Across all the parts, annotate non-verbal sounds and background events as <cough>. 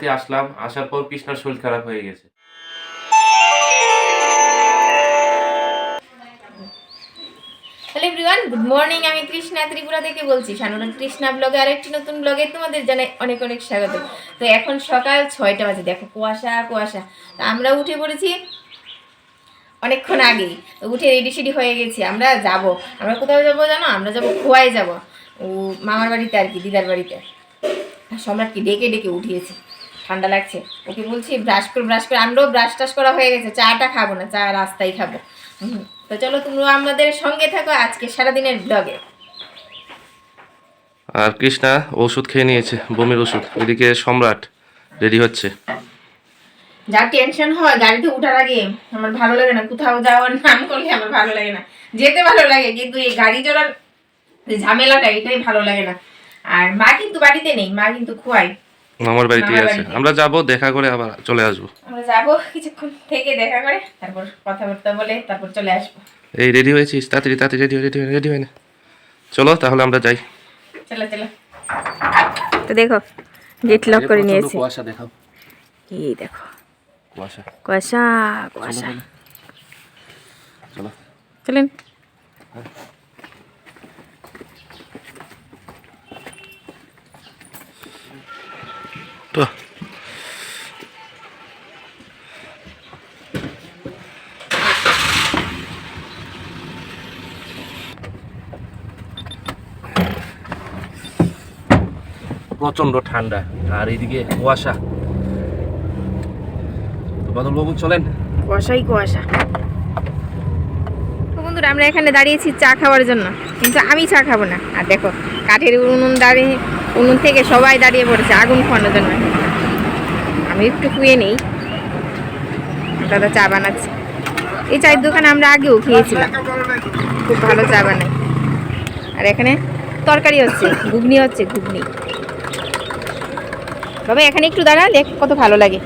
বাড়িতে আসলাম, আসার পর কৃষ্ণার শরীর খারাপ হয়ে গেছে। হ্যালো এভরিওয়ান গুড মর্নিং আমি কৃষ্ণা ত্রিপুরা থেকে বলছি। সানুরা কৃষ্ণা ব্লগে আরেকটি নতুন ব্লগে তোমাদের জানাই অনেক অনেক স্বাগত। তো এখন সকাল ছয়টা বাজে, দেখো কুয়াশা কুয়াশা। তা আমরা উঠে পড়েছি অনেকক্ষণ আগেই। উঠে রেডি সেডি হয়ে গেছি, আমরা যাব। আমরা কোথাও যাব জানো? আমরা যাব খোয়াই যাব। ও মামার বাড়িতে আর কি, দিদার বাড়িতে। সম্রাটকে ডেকে ডেকে উঠিয়েছি। ঠান্ডা লাগছে। ওকে বলছি ব্রাশ করে ব্রাশ করে। আমরাও ব্রাশ টাশ করা হয়ে গেছে চাটা খাব না চা রাস্তায় খাব। তো চলো তোমরা আমাদের সঙ্গে থাকো আজকে সারাদিনের ব্লগে। আর কৃষ্ণা ওষুধ খেয়ে নিয়েছে বমির ওষুধ। এদিকে সম্রাট রেডি হচ্ছে। যা টেনশন হয় গাড়িতে উঠার আগে। আমার ভালো লাগে না কোথাও যাওয়ার নাম করলে আমার ভালো লাগে না। যেতে ভালো লাগে কিন্তু এই গাড়ি চড়ার ঝামেলাটা এটাই ভালো লাগে না। আর মা কিন্তু বাড়িতে নেই মা কিন্তু খুয়াই। মামার বাড়িতেই আছে। আমরা যাব দেখা করে আবার চলে আসব। আমরা যাব কিছুক্ষণ থেকে দেখা করে তারপর কথাবার্তা বলে তারপর চলে আসব। এই রেডি হয়েছিস? তাড়াতাড়ি তাড়াতাড়ি রেডি রেডি রেডি হয় না। চলো তাহলে আমরা যাই। চলো চলো। তো দেখো গেট লক করে নিয়েছি। কুয়াশা দেখাও। এই দেখো। কুয়াশা। কুয়াশা কুয়াশা। চলো। চলেন। তো। প্রচণ্ড ঠান্ডা। আর এইদিকে কুয়াশা। বাদলবাবু, চলেন। কুয়াশাই কুয়াশা। বন্ধুরা, আমরা এখানে দাঁড়িয়েছি চা খাওয়ার জন্য। কিন্তু আমি চা খাব না। আর দেখো, কাঠের উনুন দাঁড়িয়ে উনুন থেকে সবাই দাঁড়িয়ে পড়েছে, আগুন খাওয়ানোর জন্য। আমি একটু শুয়ে নেই। দাদা চা বানাচ্ছে। এই চায়ের দোকানে আমরা আগেও খেয়েছিলাম খুব ভালো চা বানাই আর এখানে তরকারি হচ্ছে, ঘুগনি হচ্ছে, ঘুগনি। তবে এখানে একটু দাঁড়া, দেখ কত ভালো লাগে।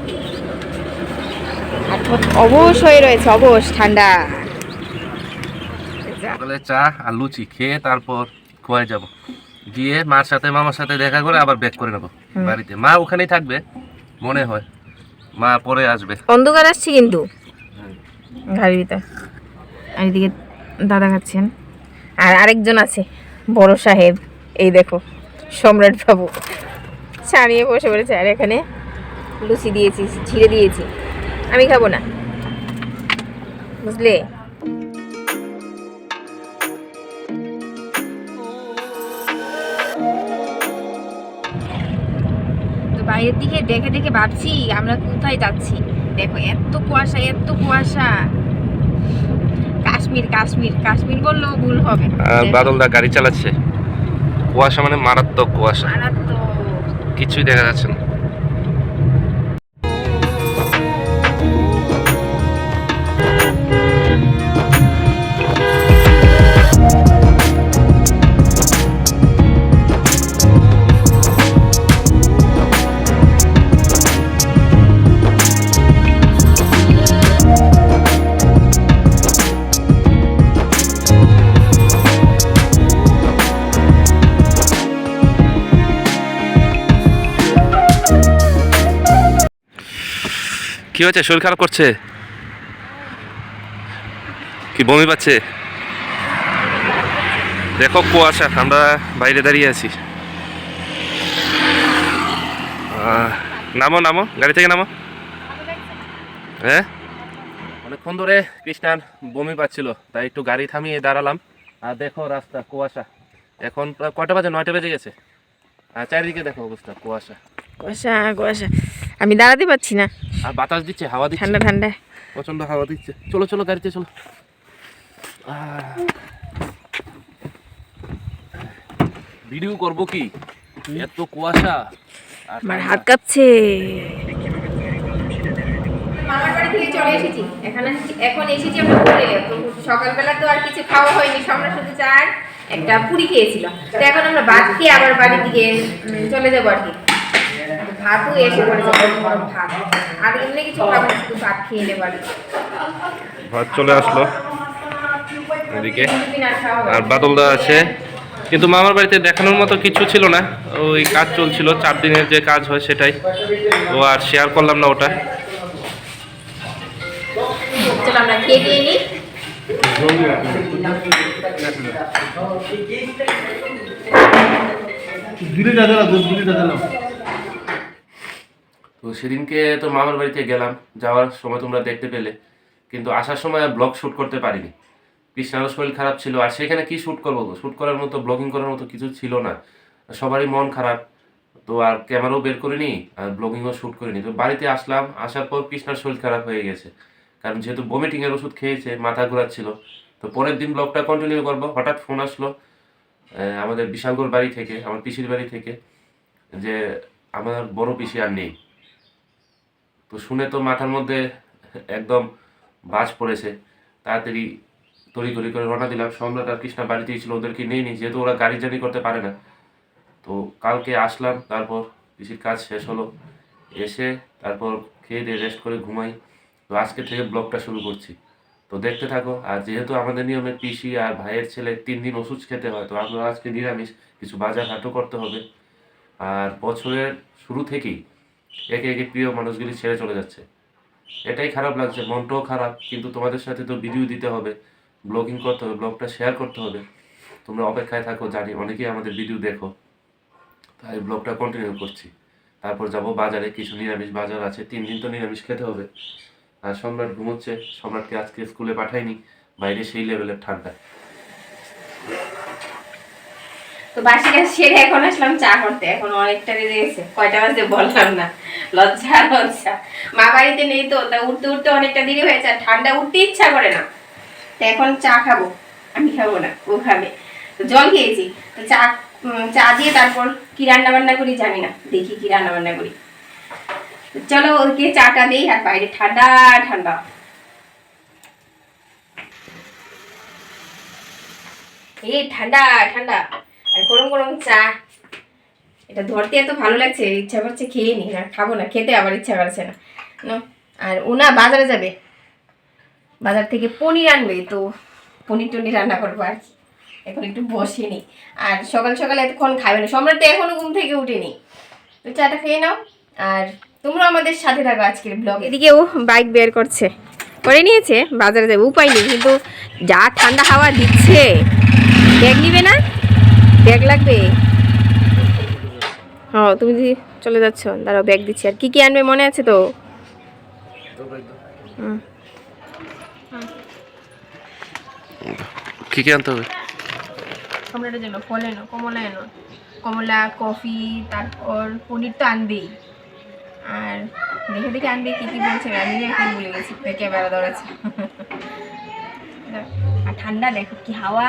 আর অবশ হয়ে রয়েছে, অবশ, ঠান্ডা। চা আর লুচি খেয়ে তারপর খোয়াই যাব। গিয়ে মার সাথে মামার সাথে দেখা করে আবার ব্যাক করে নেব। বাড়িতে। মা ওখানেই থাকবে মনে হয়। মা পরে আসবে। অন্ধকার আসছে কিন্তু। গাড়ির ভিতর। আর এদিকে দাদা খাচ্ছেন। আর আরেকজন আছে বড় সাহেব। এই দেখো সম্রাট বাবু। ছাড়িয়ে বসে পড়েছে। আর এখানে লুচি দিয়েছি ছিঁড়ে দিয়েছি। আমি খাব না। বুঝলে? বাইরের দিকে দেখে দেখে ভাবছি আমরা কোথায় যাচ্ছি? দেখো এত কুয়াশা এত কুয়াশা। কাশ্মীর কাশ্মীর কাশ্মীর বললেও ভুল হবে। বাদলদা গাড়ি চালাচ্ছে। কুয়াশা মানে মারাত্মক কুয়াশা। মারাত্মক। কিছুই দেখা যাচ্ছে না। হয়েছে? শরীর খারাপ করছে? কি বমি পাচ্ছে? দেখো কুয়াশা আমরা বাইরে দাঁড়িয়ে আছি। নামো নামো গাড়ি থেকে নামো। হ্যাঁ? অনেকক্ষণ ধরে কৃষ্ণার বমি পাচ্ছিল তাই একটু গাড়ি থামিয়ে দাঁড়ালাম। আর দেখো রাস্তা কুয়াশা। এখন প্রায় কয়টা বাজে? নয়টা বেজে গেছে। আর চারিদিকে দেখো অবস্থা কুয়াশা। কুয়াশা কুয়াশা। আমি দাঁড়াতে পারছি না। আর বাতাস দিচ্ছে হাওয়া দিচ্ছে। ঠান্ডা ঠান্ডা। প্রচণ্ড হাওয়া দিচ্ছে। চলো চলো গাড়িতে চলো। ভিডিও করব কি? এত কুয়াশা। আমার হাত কাঁপছে। মামার বাড়ি থেকে চলে এসেছি। এখন এখন এসেছি আমরা হোটেলে সকালবেলা তো আর কিছু খাওয়া হয়নি। আমরা শুধু চার একটা পুরি খেয়েছিল। তো এখন আমরা ভাত খেয়ে আবার বাড়ির দিকে চলে যাব আর কি। ভাতও এসে পড়েছে গরম গরম ভাত। আর এমনি কিছু খাব শুধু ভাত খেয়ে নেব। ভাত চলে আসলো। এদিকে। আর বাদলদা আছে। কিন্তু মামার বাড়িতে দেখানোর মতো কিছু ছিল না। ওই কাজ চলছিল চার দিনের যে কাজ হয় সেটাই। ও আর শেয়ার করলাম না ওটা। চলো আমরা খেয়ে দিয়ে নিই দুলিটা দিলাম দুধ দুলিটা দিলাম তো সেদিনকে তো মামার বাড়িতে গেলাম, যাওয়ার সময় তোমরা দেখতে পেলে। কিন্তু আসার সময় ব্লগ শ্যুট করতে পারিনি। কৃষ্ণারও শরীর খারাপ ছিল, আর সেখানে কি শ্যুট করব তো শ্যুট করার মতো ব্লগিং করার মতো কিছু ছিল না। সবারই মন খারাপ। তো আর ক্যামেরাও বের করিনি, আর ব্লগিংও শ্যুট করিনি। তো বাড়িতে আসলাম, আসার পর কৃষ্ণার শরীর খারাপ হয়ে গেছে। কারণ যেহেতু বমিটিংয়ের ওষুধ খেয়েছে, মাথা ঘোরাচ্ছিল। তো পরের দিন ব্লগটা কন্টিনিউ করব। হঠাৎ ফোন আসলো আমাদের বিশালগড় বাড়ি থেকে, আমার পিসির বাড়ি থেকে, যে আমার বড় পিসি আর নেই। তো শুনে তো মাথার মধ্যে একদম বাজ পড়েছে। তাড়াতাড়ি তড়িঘড়ি করে রওনা দিলাম। সম্রাট আর কৃষ্ণা বাড়িতেই ছিল ওদেরকে নিয়ে নিই যেহেতু ওরা গাড়ি জার্নি করতে পারে না। তো কালকে আসলাম, তারপর পিসির কাজ শেষ হলো। এসে তারপর খেয়ে দিয়ে রেস্ট করে ঘুমাই। তো আজকে থেকে ব্লগটা শুরু করছি। তো দেখতে থাকো, আর যেহেতু আমাদের নিয়মে পিসি আর ভাইয়ের ছেলে তিন দিন ওষুধ খেতে হয়, তো আমরা আজকে নিরামিষ, কিছু বাজার হাটও করতে হবে। আর বছরের শুরু থেকেই একে একে প্রিয় মানুষগুলি ছেড়ে চলে যাচ্ছে। এটাই খারাপ লাগছে, মনটাও খারাপ, কিন্তু তোমাদের সাথে তো ভিডিও দিতে হবে ব্লগিং করতে হবে ব্লগটা শেয়ার করতে হবে। তোমরা অপেক্ষায় থাকো, জানি অনেকেই আমাদের ভিডিও দেখো। তাই ব্লগটা কন্টিনিউ করছি। তারপর যাব বাজারে, কিছু নিরামিষ বাজার আছে, তিন দিন তো নিরামিষ খেতে হবে। আর সম্রাট ঘুমোচ্ছে, সম্রাটকে আজকে স্কুলে পাঠাইনি, বাইরে সেই লেভেলের ঠান্ডা। তো বাসি কাজ সেরে এখন আসলাম চা করতে, এখন অনেকটা বেজে গেছে, কয়টা বাজে বললাম না। লজ্জা লজ্জা। মা বাড়িতে নেই তো, তা উঠতে উঠতে অনেকটা দেরি হয়েছে আর ঠান্ডা উঠতে ইচ্ছা করে না। তো এখন চা খাব, আমি খাব না, ও খাবে। জল খেয়েছি, তো চা চা দিয়ে তারপর কি রান্না বান্না করি জানি না, দেখি কি রান্না বান্না করি চলো ওকে চাটা দিই, আর বাইরে ঠান্ডা ঠান্ডা। এই ঠান্ডা ঠান্ডা, আর গরম গরম চা। এটা ধরতে এত ভালো লাগছে, ইচ্ছা করছে খেয়ে নি, আর খাব না, খেতে আবার ইচ্ছা করছে না। আর ও না বাজারে যাবে? বাজার থেকে পনির আনবে, তো পনির টনির রান্না করব আর কি। এখন একটু বসে নি। আর সকাল সকাল এতক্ষণ খাবে না, সম্রাট তো এখনও ঘুম থেকে উঠেনি। তো চাটা খেয়ে নাও, আর তোমরা আমাদের সাথে থাকো আজকের ব্লগ এদিকে ও বাইক বের করছে। করে নিয়েছে, বাজারে যাবে, উপায় নেই, কিন্তু যা ঠান্ডা হাওয়া দিচ্ছে, ব্যাগ নিবে না? ব্যাগ লাগবে? হ্যাঁ তুমি যদি চলে যাচ্ছ দাঁড়াও ব্যাগ দিচ্ছি। আর কি কি আনবে মনে আছে তো? হুম। কি কি আনতে হবে? সম্রাটের জন্য ফল এনো কমলা এনো। কমলা কফি তারপর পনির তো আনবেই। আর দেখে দেখে আনবে কি কি বলছে আমি এখন ভুলে গেছি ক্যামেরা দৌড়াচ্ছে <laughs> আর ঠান্ডা দেখো কি হাওয়া।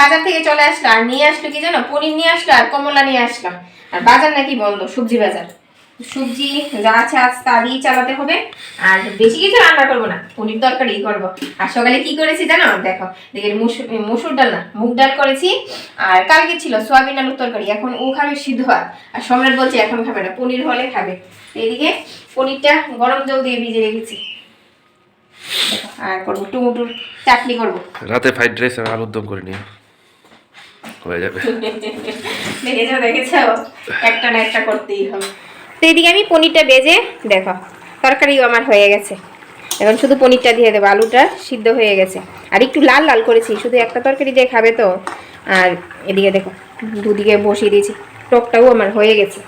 বাজার থেকে চলে আসলো, আর নিয়ে আসলো কি জানো? পনির নিয়ে আসলো আর কমলা নিয়ে আসলো। আর বাজার নাকি বন্ধ, সবজি বাজার। সবজি যা আছে আজ তা দিয়ে চালাতে হবে, আর বেশি কিছু রান্না করব না, পনির তরকারি করব। আর সকালে কি করেছি জানো? দেখো দেখে মুসুর ডাল না, মুগ ডাল করেছি, আর কালকে ছিল সোয়াবিন আলুর তরকারি, এখন ও খাবে সিদ্ধ ভাত। আর সম্রাট বলছে, এখন খাবে না, পনির হলে খাবে। এদিকে পনিরটা গরম জল দিয়ে ভিজে রেখেছি। আর করব টুমুটুর চাটনি করব। রাতে ফ্রাইড রাইস আর আলুর দম করে নিও হয়ে যাবে। দেখেছ দেখেছ একটা না একটা করতেই হবে। তো এদিকে আমি পনিরটা বেজে দেখো তরকারিও আমার হয়ে গেছে। এখন শুধু পনিরটা দিয়ে দেবো আলুটা সিদ্ধ হয়ে গেছে। আর একটু লাল লাল করেছি শুধু একটা তরকারি দিয়ে খাবে তো। আর এদিকে দেখো দুদিকে বসিয়ে দিয়েছি টকটাও আমার হয়ে গেছে।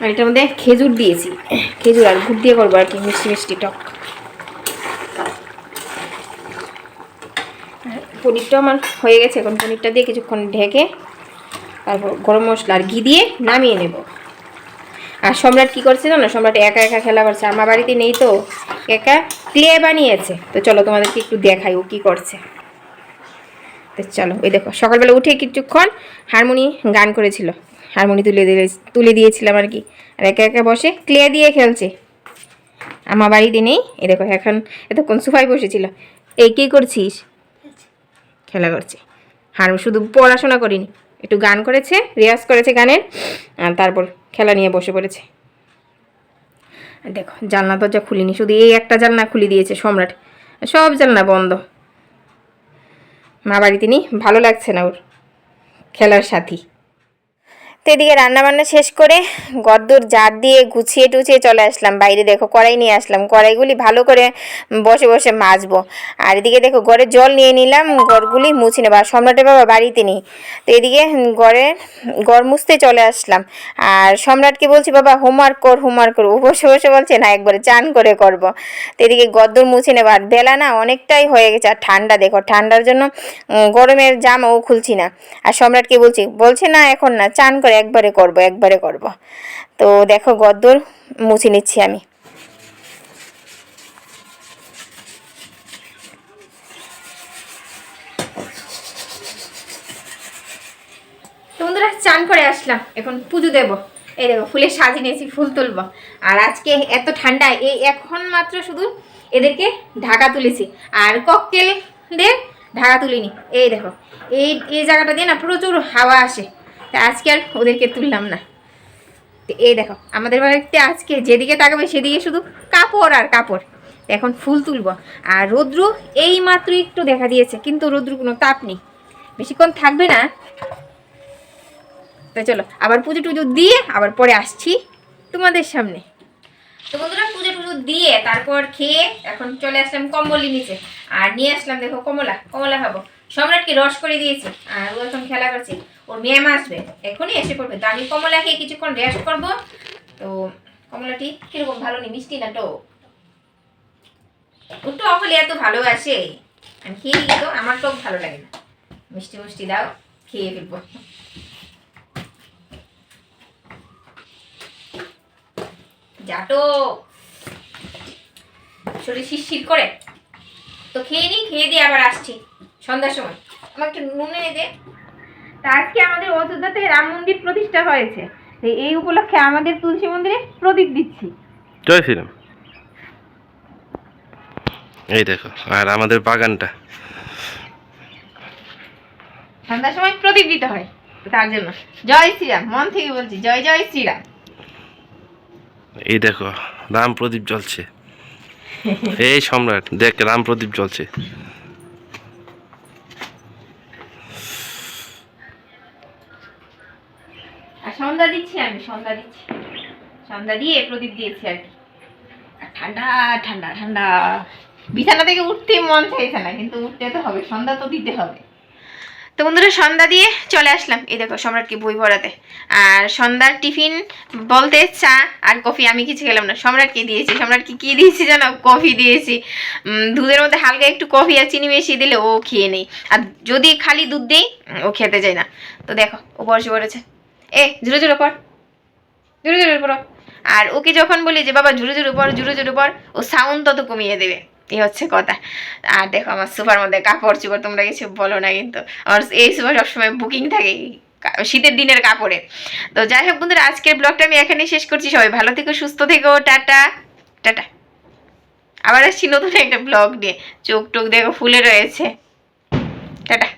আর এটার মধ্যে খেজুর দিয়েছি। খেজুর আর গুড় দিয়ে করব আর কি মিষ্টি মিষ্টি টক আর পনিরটা আমার হয়ে গেছে। এখন পনিরটা দিয়ে কিছুক্ষণ ঢেকে তারপর গরম মশলা আর ঘি দিয়ে নামিয়ে নেব। আর সম্রাট কি করছে জানো? সম্রাট একা একা খেলা করছে। আমার বাড়িতে নেই তো। একা ক্লে বানিয়েছে। তো চলো তোমাদেরকে একটু দেখাই ও কী করছে। তো চলো ওই দেখো, সকালবেলা উঠে কিছুক্ষণ হারমোনি গান করেছিল। হারমোনি তুলে দিয়ে তুলে দিয়েছিলাম আর কি। আর একা একা বসে ক্লে দিয়ে খেলছে। আমার বাড়িতে নেই। এই দেখো, এখন এতক্ষণ সুফাই বসেছিল। এই কী করছিস? খেলা করছে। আর শুধু পড়াশোনা করিনি, একটু গান করেছে রেয়াজ করেছে গানের, আর তারপর খেলা নিয়ে বসে পড়েছে। দেখো, জানলা দরজা খুলিনি, শুধু এই একটা জানলা খুলে দিয়েছে সম্রাট। সব জানলা বন্ধ। মা বাড়ি তিনি ভালো লাগছে না ওর খেলার সাথী। তো এদিকে রান্নাবান্না শেষ করে গদ্দুর জার দিয়ে গুছিয়ে টুছিয়ে চলে আসলাম। বাইরে দেখো কড়াই নিয়ে আসলাম। কড়াইগুলি ভালো করে বসে বসে মাজবো। আর এদিকে দেখো ঘরে জল নিয়ে নিলাম গড়গুলি মুছে নেব। আর সম্রাটের বাবা বাড়িতে নেই। তো এদিকে ঘরে গড় মুছতে চলে আসলাম। আর সম্রাটকে বলছি, বাবা হোমওয়ার্ক কর হোমওয়ার্ক কর। বসে বসে বলছে, না, একবারে চান করে করব। তো এদিকে গদ্দর মুছে নেব। আর বেলা না অনেকটাই হয়ে গেছে। আর ঠান্ডা দেখো, ঠান্ডার জন্য গরমের জামাও খুলছি না। আর সম্রাটকে বলছি, বলছে না, এখন না, চান করে একবারে করব একবারে করব। তো দেখো গদ্দর, মুছে নিচ্ছি আমি। বন্ধুরা, চান করে আসলাম। এখন পুজো দেব। এই দেখো, ফুলের সাজিয়ে নিয়েছি ফুল তুলবো। আর আজকে এত ঠান্ডা, এই এখন মাত্র শুধু এদেরকে ঢাকা তুলেছি। আর ককটেল দিয়ে ঢাকা তুলিনি। এই দেখো, এই এই জায়গাটা দিয়ে না প্রচুর হাওয়া আসে। তা আজকে আর ওদেরকে তুললাম না। এই দেখো, আমাদের বাড়িতে আজকে যেদিকে তাকাবে সেদিকে শুধু কাপড় আর কাপড়। এখন ফুল তুলবো। আর রৌদ্র এই মাত্র একটু দেখা দিয়েছে, কিন্তু রৌদ্র কোনো তাপ নেই। বেশিক্ষণ থাকবে না। তো চলো, আবার পুজো টুজো দিয়ে আবার পরে আসছি তোমাদের সামনে। তো বন্ধুরা, পুজো টুজো দিয়ে তারপর খেয়ে এখন চলে আসলাম কম্বলি নিচে। আর নিয়ে আসলাম দেখো কমলা কমলা খাব। সম্রাটকে রস করে দিয়েছি। আর ও এখন খেলা করছে। ওর ম্যাম আসবে। এখনই এসে পড়বে। তো আমি কমলা খেয়ে কিছুক্ষণ রেস্ট করব। তো কমলাটি কীরকম ভালো নেই মিষ্টি না তো ও টক হলে এত ভালোবাসে। আমি খেয়ে তো। আমার টক ভালো লাগে না। মিষ্টি মিষ্টি দাও, খেয়ে ফেলব। যাটো শরীর শিরশির করে। তো খেয়ে নিই খেয়ে দিয়ে আবার আসছি। সন্ধ্যার সময়। আমার একটু নুন এনে দে। তা আজকে আমাদের অযোধ্যাতে রাম মন্দির প্রতিষ্ঠা হয়েছে। এই উপলক্ষে আমাদের তুলসী মন্দিরে প্রদীপ দিচ্ছি। জয় শ্রীরাম এই দেখো আর আমাদের বাগানটা। সন্ধ্যার সময় প্রদীপ দিতে হয় তার জন্য। জয় শ্রীরাম মন থেকে বলছি জয় জয় শ্রীরাম এই দেখো রাম প্রদীপ জ্বলছে। এই সম্রাট দেখ রাম প্রদীপ জ্বলছে। সন্ধ্যা দিচ্ছি আমি, সন্ধ্যা দিচ্ছি। সন্ধ্যা দিয়ে প্রদীপ দিয়েছি আর কি। ঠান্ডা ঠান্ডা ঠান্ডা। বিছানা থেকে উঠতেই মন চাইছে না, কিন্তু উঠতে তো হবে, সন্ধ্যা তো দিতে হবে। তো বন্ধুরা, সন্ধ্যা দিয়ে চলে আসলাম। এই দেখো, সম্রাটকে বই পড়াতে। আর সন্ধ্যার টিফিন বলতে চা আর কফি, আমি কিছু খেলাম না। সম্রাটকে দিয়েছি। সম্রাটকে কী দিয়েছি জানো? কফি দিয়েছি। দুধের মধ্যে হালকা একটু কফি আর চিনি মিশিয়ে দিলে ও খেয়ে নেই। আর যদি খালি দুধ দেই, ও খেতে যায় না। তো দেখো, ও বসে পড়েছে। এ জোরে জোরে পড় জোরে জোরে পড়ো আর ওকে যখন বলি যে, বাবা জোরে জোরে পড় জোরে জোরে পড় ও সাউন্ড তত কমিয়ে দেবে। এই হচ্ছে কথা। আর দেখো আমার সুপার মধ্যে কাপড় চোপড়, তোমরা কিছু বলো না কিন্তু। আমার এই সুপার সবসময় বুকিং থাকে শীতের দিনের কাপড়ে। তো যাই হোক বন্ধুরা, আজকের ব্লগটা আমি এখানেই শেষ করছি। সবাই ভালো থেকো, সুস্থ থেকো, টাটা। টাটা। আবার আসছি নতুন একটা ব্লগ নিয়ে। চোখ টোক দেখো, ফুলে রয়েছে। টাটা।